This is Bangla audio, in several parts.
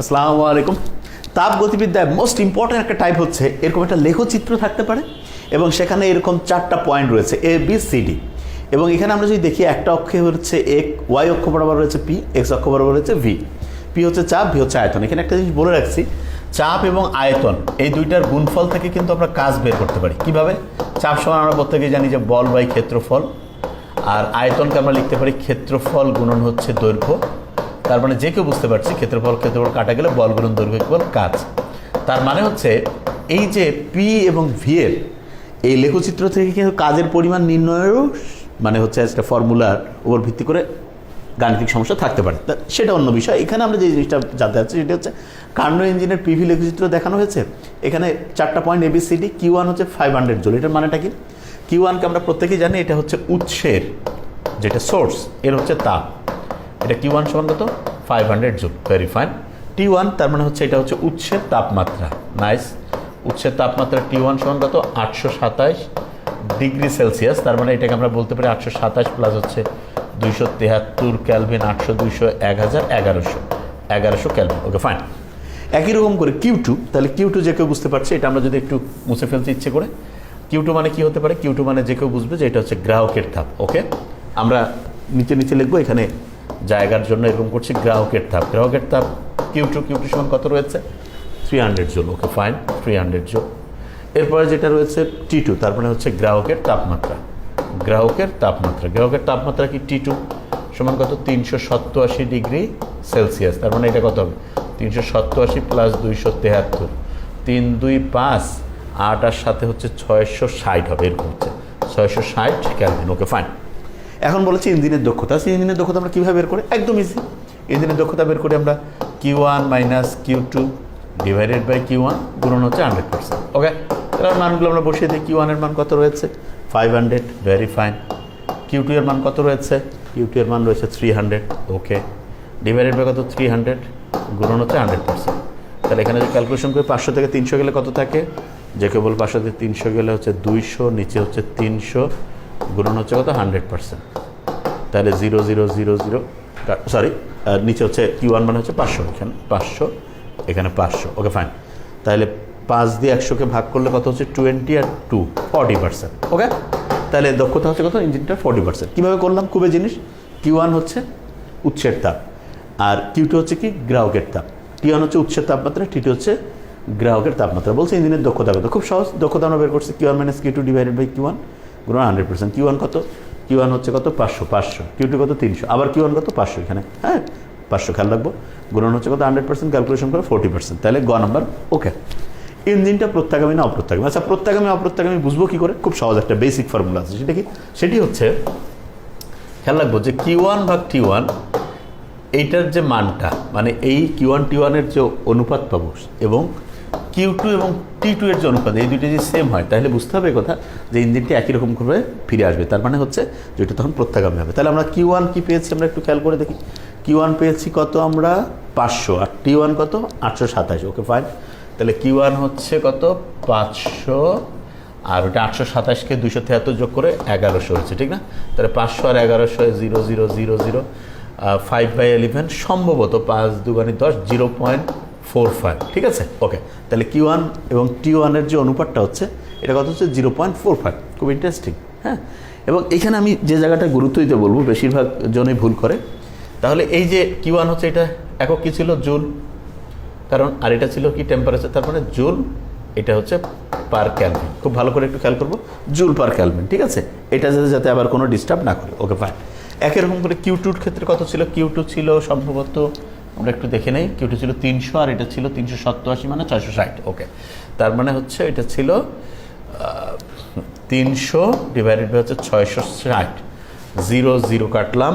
আসসালামু আলাইকুম। তাপ গতিবিদ্যায় মোস্ট ইম্পর্ট্যান্ট একটা টাইপ হচ্ছে এরকম একটা লেখচিত্র থাকতে পারে এবং সেখানে এরকম চারটা পয়েন্ট রয়েছে এ বি সি ডি এবং এখানে আমরা যদি দেখি একটা অক্ষে হচ্ছে এক ওয়াই অক্ষ বরাবর রয়েছে পি এক্স অক্ষ বরাবর রয়েছে ভি পি হচ্ছে চাপ ভি হচ্ছে আয়তন। এখানে একটা জিনিস বলে রাখছি, চাপ এবং আয়তন, এই দুইটার গুণফল থেকে কিন্তু আমরা কাজ বের করতে পারি। কীভাবে? চাপ সমান আমরা প্রত্যেকে জানি যে বল বাই ক্ষেত্রফল, আর আয়তনকে আমরা লিখতে পারি ক্ষেত্রফল গুণন হচ্ছে দৈর্ঘ্য। তার মানে যে কেউ বুঝতে পারছি ক্ষেত্রফল ক্ষেত্রফল কাটা গেলে বল গুণন দৈর্ঘ্য ইকুয়াল কাজ। তার মানে হচ্ছে এই যে পি এবং ভি এর এই লেখচিত্র থেকে কিন্তু কাজের পরিমাণ নির্ণয়েরও মানে হচ্ছে একটা ফর্মুলার উপর ভিত্তি করে গাণিতিক সমস্যা থাকতে পারে। সেটা অন্য বিষয়। এখানে আমরা যে জিনিসটা জানতে চাচ্ছি সেটা হচ্ছে কার্নো ইঞ্জিনের পিভি লেখচিত্র দেখানো হয়েছে। এখানে চারটা point A B C D Q one হচ্ছে ফাইভ হান্ড্রেড জোল। এটার মানেটা কি? কিউ ওয়ানকে আমরা প্রত্যেকেই জানি, এটা হচ্ছে উৎসের যেটা সোর্স এর হচ্ছে তাপ। এটা কিউ ওয়ান সমান কত? Five hundred joule very fine T one তার মানে হচ্ছে এটা হচ্ছে উৎসের তাপমাত্রা নাইস উৎসের তাপমাত্রা টি ওয়ান সমান কত? আটশো সাতাশ ডিগ্রি সেলসিয়াস, তার মানে এটাকে আমরা বলতে পারি আটশো সাতাশ প্লাস হচ্ছে দুইশো তেহাত্তর ক্যালভিন, আটশো দুইশো এক হাজার এগারোশো এগারোশো ক্যালভিন ওকে ফাইন একই রকম করে কিউ টু তাহলে কিউ টু যে কেউ বুঝতে পারছে, এটা আমরা যদি একটু মুছে ফেলতে ইচ্ছে করে কিউ টু মানে কি হতে পারে? কিউ টু মানে যে কেউ বুঝবে যে এটা হচ্ছে গ্রাহকের থাপ ওকে আমরা নিচে নিচে লিখব, এখানে জায়গার জন্য এরকম করছি, গ্রাহকের তাপ। গ্রাহকের তাপ কিউ টু কিউ টু সমান কত রয়েছে? Three hundred joule okay fine three hundred joule এরপরে যেটা রয়েছে টি টু তার মানে হচ্ছে গ্রাহকের তাপমাত্রা। গ্রাহকের তাপমাত্রা। গ্রাহকের তাপমাত্রা কি টি টু সমান কত? তিনশো সত্তর ডিগ্রি সেলসিয়াস। তার মানে এটা কত হবে? তিনশো সত্তর আশি প্লাস দুইশো তেহাত্তর। তিন, দুই, পাঁচ, আট, আর সাথে হচ্ছে ছয়শো ষাট হবে, এরকম হচ্ছে। ছয়শো ষাট ক্যালভিন ওকে ফাইন এখন বলেছি ইঞ্জিনের দক্ষতা। সেই ইঞ্জিনের দক্ষতা আমরা কীভাবে বের করি? একদম ইজি ইঞ্জিনের দক্ষতা বের করে আমরা Q one minus Q two divided by Q one গুণন হচ্ছে হান্ড্রেড পার্সেন্ট ওকে তাহলে মানগুলো আমরা বসিয়ে দিই। কিউ ওয়ানের মান কত রয়েছে? Five hundred very fine Q two এর মান কত রয়েছে? কিউ টু এর মান রয়েছে three hundred okay divided by কত? থ্রি হান্ড্রেড গুণন হচ্ছে হান্ড্রেড পার্সেন্ট তাহলে এখানে যদি ক্যালকুলেশন করি, পাঁচশো থেকে তিনশো গেলে কত থাকে? যে কেবল পাঁচশো থেকে তিনশো গেলে হচ্ছে দুইশো, নিচে হচ্ছে তিনশো, গুণন হচ্ছে কত? হান্ড্রেড পার্সেন্ট তাহলে zero zero zero zero sorry নিচে হচ্ছে কিউ ওয়ান মানে হচ্ছে পাঁচশো, এখানে পাঁচশো এখানে পাঁচশো। ওকে ফাইন তাহলে পাঁচ দিয়ে একশোকে ভাগ করলে কত হচ্ছে? টোয়েন্টি আর টু ফর্টি পার্সেন্ট ওকে তাহলে দক্ষতা হচ্ছে কত? ইঞ্জিনটার ফর্টি পার্সেন্ট কীভাবে করলাম? খুবই জিনিস। কিউ ওয়ান হচ্ছে উৎসের তাপ। আর কিউ টু হচ্ছে কি? গ্রাহকের তাপ। টি ওয়ান হচ্ছে উৎসের তাপমাত্রা টি টু হচ্ছে গ্রাহকের তাপমাত্রা। বলছে ইঞ্জিনের দক্ষতা কত? খুব সহজ। দক্ষতা আমরা বের করছি Q one minus Q two divided by Q one গুণ হান্ড্রেড পার্সেন্ট কিউ ওয়ান কত? কিউ ওয়ান হচ্ছে কত? পাঁচশো পাঁচশো। কিউ টু কত? তিনশো। আবার কিউ ওয়ান কত? পাঁচশো এখানে। হ্যাঁ? পাঁচশো, খেয়াল রাখব। গুণন হচ্ছে কত? হান্ড্রেড পার্সেন্ট ক্যালকুলেশন করে ফোর্টি পার্সেন্ট তাহলে গ নাম্বার ওকে ইঞ্জিনটা প্রত্যাগামী না অপ্রত্যাগামী? আচ্ছা প্রত্যাগামী, অপ্রত্যাগামী বুঝব কী করে? খুব সহজ একটা বেসিক ফর্মুলা আছে। সেটা কি? সেটি হচ্ছে, খেয়াল রাখব যে কিউ ওয়ান ভাগ টি ওয়ান এইটার যে মানটা মানে এই কিউ ওয়ান টি ওয়ানের যে অনুপাত পাবো এবং কিউ টু এবং টি টু এর যে অনুপাত, এই দুইটা যদি সেম হয়, তাহলে বুঝতে হবে কথা যে ইঞ্জিনটি একই রকম করে ফিরে আসবে। তার মানে হচ্ছে যে এটা তখন প্রত্যাগামী হবে। তাহলে আমরা কিউ ওয়ান কী পেয়েছি? আমরা একটু খেয়াল করে দেখি। কিউ ওয়ান পেয়েছি কত আমরা? পাঁচশো। আর টি ওয়ান কত? আটশো সাতাশ। ওকে ফাইন তাহলে কিউ ওয়ান হচ্ছে কত? পাঁচশো। আর ওটা আটশো সাতাশকে দুশো তিয়াত্তর যোগ করে এগারোশো হচ্ছে ঠিক না? তাহলে পাঁচশো আর এগারোশো zero zero zero zero five by eleven সম্ভবত পাঁচ দুগানি দশ জিরো পয়েন্ট ফোর ফাইভ, ঠিক আছে? ওকে তাহলে কিউ ওয়ান এবং টি ওয়ানের যে অনুপাতটা হচ্ছে, এটা কত হচ্ছে? জিরো পয়েন্ট ফোর ফাইভ খুব ইন্টারেস্টিং হ্যাঁ? এবং এখানে আমি যে জায়গাটা গুরুত্ব দিতে বলব, বেশিরভাগ জনই ভুল করে, তাহলে এই যে কিউ ওয়ান হচ্ছে এটা একক কী ছিল? জুল, কারণ আর এটা ছিল কি? টেম্পারেচার তার মানে জুল, এটা হচ্ছে পার ক্যালভিন খুব ভালো করে একটু খেয়াল করব, জুল পার ক্যালভিন ঠিক আছে? এটা যাতে যাতে আবার কোনো ডিস্টার্ব না করে ওকে ফাইন একই রকম করে কিউ টুর ক্ষেত্রে কত ছিল? কিউ টু ছিল সম্ভবত আমরা একটু দেখে নেই কিউ টু ছিল তিনশো আর এটা ছিল তিনশো সত্তরআশি মানে ছয়শো ষাট ওকে তার মানে হচ্ছে এটা ছিল তিনশো ডিভাইডেড বাই হচ্ছে ছয়শো ষাট। জিরো জিরো কাটলাম,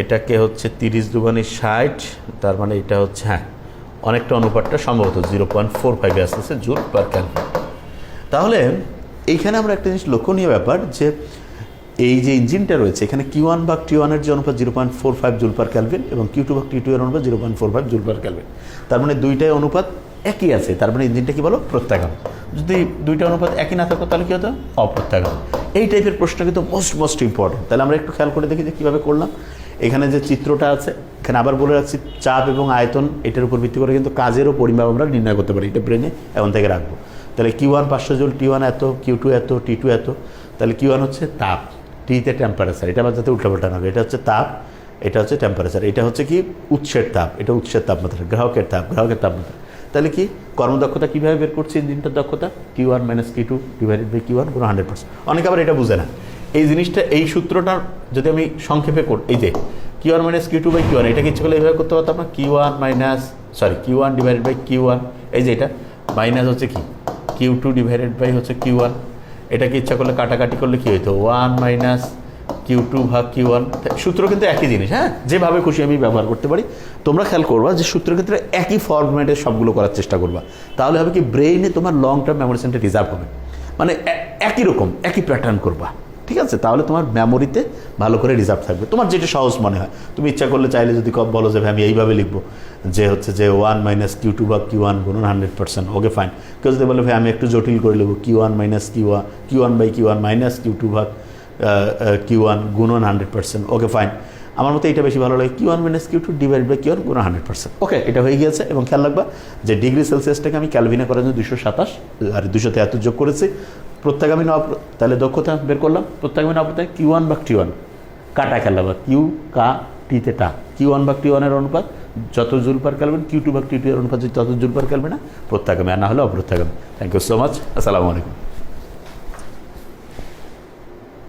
এটাকে হচ্ছে তিরিশ দুগানি ষাট, তার মানে এটা হচ্ছে হ্যাঁ অনেকটা অনুপাতটা সম্ভবত জিরো পয়েন্ট ফোর ফাইভে আসতেছে জুল পার ক্যালভিন তাহলে, এইখানে আমরা একটা জিনিস লক্ষণীয় ব্যাপার যে এই যে ইঞ্জিনটা রয়েছে, এখানে কিউ ওয়ান বা টি ওয়ানের যে অনুপাত zero point four five joule per kelvin এবং কিউ টু বা টি টু এর অনুপাত zero point four five joule per kelvin. তার মানে দুইটাই অনুপাত একই আছে। তার মানে ইঞ্জিনটা কি বলো? প্রত্যাগামী যদি দুইটা অনুপাত একই না থাকতো, তাহলে কী হতো? অপ্রত্যাগামী এই টাইপের প্রশ্ন কিন্তু মোস্ট মোস্ট ইম্পর্টেন্ট তাহলে আমরা একটু খেয়াল করে দেখি যে কীভাবে করলাম। এখানে যে চিত্রটা আছে, এখানে আবার বলে রাখছি, চাপ এবং আয়তন, এটার উপর ভিত্তি করে কিন্তু কাজেরও পরিমাপ আমরা নির্ণয় করতে পারি। এটা ব্রেনে এখন থেকে রাখব। তাহলে কিউ ওয়ান পাঁচশো জুল টি ওয়ান এত কিউ টু এত টি টু এত। তাহলে কিউ ওয়ান হচ্ছে তাপ। টিতে টেম্পারেচার এটা আবার যাতে উল্টাপাল্টা না এটা হচ্ছে তাপ, এটা হচ্ছে টেম্পারেচার এটা হচ্ছে কি উৎসের তাপ, এটা উৎসের তাপমাত্রা, গ্রাহকের তাপ, গ্রাহকের তাপমাত্রা। তাহলে কি কর্মদক্ষতা কীভাবে বের করছি ইঞ্জিনটার দক্ষতা? Q one minus Q two divided by Q one কোনো হান্ড্রেড পার্সেন্ট অনেকে আবার এটা বুঝে না। এই জিনিসটা, এই সূত্রটার যদি আমি সংক্ষেপে কর এই যে Q one minus Q two by Q one এটা ইচ্ছে করলে এইভাবে করতে পারতাম না? Q one minus sorry Q one divided by Q one এই যে এটা মাইনাস হচ্ছে কি? কিউ টু ডিভাইডেড বাই হচ্ছে কিউ ওয়ান এটাকে ইচ্ছা করলে কাটাকাটি করলে কি হইতো? ওয়ান মাইনাস কিউ টু ভাগ কিউ ওয়ান সূত্র কিন্তু একই জিনিস হ্যাঁ? যেভাবে খুশি আমি ব্যবহার করতে পারি। তোমরা খেয়াল করবা যে সূত্রের ক্ষেত্রে একই ফর্মেটে সবগুলো করার চেষ্টা করবা। তাহলে হবে কি ব্রেইনে তোমার long term memory center reserve হবে। মানে একই রকম, একই প্যাটার্ন করবা। ঠিক আছে, তাহলে তোমার মেমোরিতে ভালো করে রিজার্ভ থাকবে। তোমার যেটা সহজ মনে হয়। তুমি ইচ্ছা করলে চাইলে যদি কব বলো যে আমি এইভাবে লিখব। যে হচ্ছে যে, ওয়ান মাইনাস কিউ টু বা কিউ ওয়ান গুণন হান্ড্রেড পার্সেন্ট। Okay, fine. কেউ যদি বলে, ভাই, আমি একটু জটিল করে লিখব। Q one minus Q one Q one by Q one minus Q two ভাগ কিউ ওয়ান গুণন হান্ড্রেড পার্সেন্ট। Okay, fine. আমার মতে এটা বেশি ভালো লাগে Q one minus Q two divide by Q one গুণ হান্ড্রেড পার্সেন্ট ওকে এটা হয়ে গিয়েছে এবং খেয়াল রাখবা যে ডিগ্রি সেলসিয়াসটাকে আমি ক্যালভিনে করার জন্য দুশো সাতাশ আর দুশো তেহাত্তর যোগ করেছি। প্রত্যাগামী নব তাহলে দক্ষতা বের করলাম। প্রত্যাগামী নবতায় কিউ ওয়ান বা টি ওয়ান কাটা খেলা বা কিউ কা টিতে টা। কিউ ওয়ান বা টি ওয়ানের অনুপাত যত joule per kelvin Q two বা টি টু এর অনুপাত যদি তত জুল পার ক্যালবে না প্রত্যাগামী। আর না হলে অপ্রত্যাগামী। থ্যাংক ইউ সো মাচ আসসালামু আলাইকুম।